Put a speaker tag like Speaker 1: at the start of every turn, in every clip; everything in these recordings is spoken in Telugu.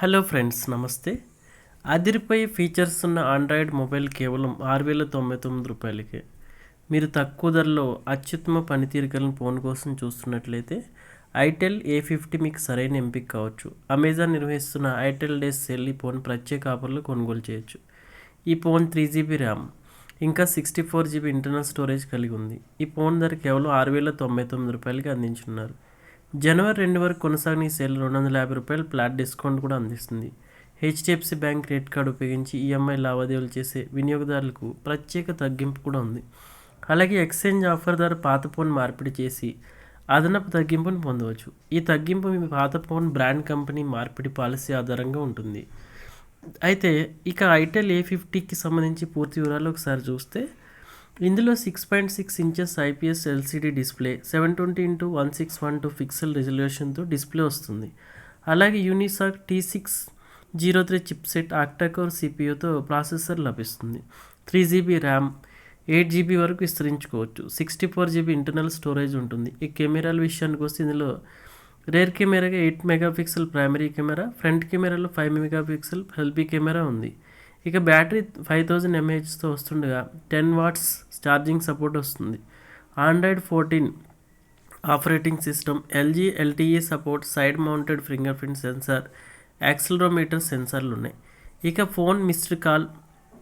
Speaker 1: హలో ఫ్రెండ్స్ నమస్తే. అదిరిపై ఫీచర్స్ ఉన్న ఆండ్రాయిడ్ మొబైల్ కేవలం ఆరు వేల తొంభై తొమ్మిది రూపాయలకే. మీరు తక్కువ ధరలో అత్యుత్తమ పనితీరు కలిగిన ఫోన్ కోసం చూస్తున్నట్లయితే ఐటెల్ ఏ ఫిఫ్టీ మీకు సరైన ఎంపిక కావచ్చు. అమెజాన్ నిర్వహిస్తున్న ఐటెల్ డేస్ సెల్ ఈ ఫోన్ ప్రత్యేక ఆఫర్లు కొనుగోలు చేయొచ్చు. ఈ ఫోన్ త్రీ జీబీ ర్యామ్ ఇంకా sixty four GB internal storage కలిగి ఉంది. ఈ ఫోన్ ధర కేవలం ఆరు వేల తొంభై తొమ్మిది రూపాయలకి అందించున్నారు జనవరి రెండు వరకు కొనసాగిన ఈ సేల్ రెండు వందల యాభై రూపాయలు ఫ్లాట్ డిస్కౌంట్ కూడా అందిస్తుంది. హెచ్డిఎఫ్సి బ్యాంక్ క్రెడిట్ కార్డు ఉపయోగించి ఈఎంఐ లావాదేవీలు చేసే వినియోగదారులకు ప్రత్యేక తగ్గింపు కూడా ఉంది. అలాగే ఎక్స్చేంజ్ ఆఫర్ ద్వారా పాత ఫోన్ మార్పిడి చేసి అదనపు తగ్గింపును పొందవచ్చు. ఈ తగ్గింపు మీ పాత ఫోన్ బ్రాండ్ కంపెనీ మార్పిడి పాలసీ ఆధారంగా ఉంటుంది. అయితే ఇక ఐటెల్ ఏ ఫిఫ్టీకి సంబంధించి పూర్తి వివరాలు ఒకసారి చూస్తే ఇందులో six point six inches IPS LCD display seven twenty into one six one two pixel రిజల్యూషన్తో display వస్తుంది. అలాగే Unisoc T six zero three chipset octacore సిపియూతో processor లభిస్తుంది. Three GB RAM eight GB వరకు విస్తరించుకోవచ్చు. Sixty four GB internal storage ఉంటుంది. ఈ కెమెరాల విషయానికి వస్తే ఇందులో rear కెమెరాగా eight megapixel primary camera front కెమెరాలో ఫైవ్ మెగాపిక్సెల్ ఎల్బీ కెమెరా ఉంది. ఇక బ్యాటరీ ఫైవ్ థౌజండ్ ఎంఏహెచ్తో వస్తుండగా టెన్ వాట్స్ ఛార్జింగ్ సపోర్ట్ వస్తుంది. Android fourteen operating system LG LTE support side mounted fingerprint sensor accelerometer సెన్సార్లు ఉన్నాయి ఇక phone missed call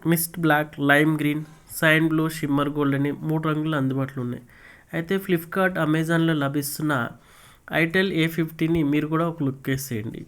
Speaker 1: mist black lime green cyan blue shimmer gold అని మూడు రంగులు అందుబాటులో ఉన్నాయి అయితే ఫ్లిప్కార్ట్ అమెజాన్లో లభిస్తున్న ఐటెల్ ఏ ఫిఫ్టీని మీరు కూడా ఒక లుక్ వేసేయండి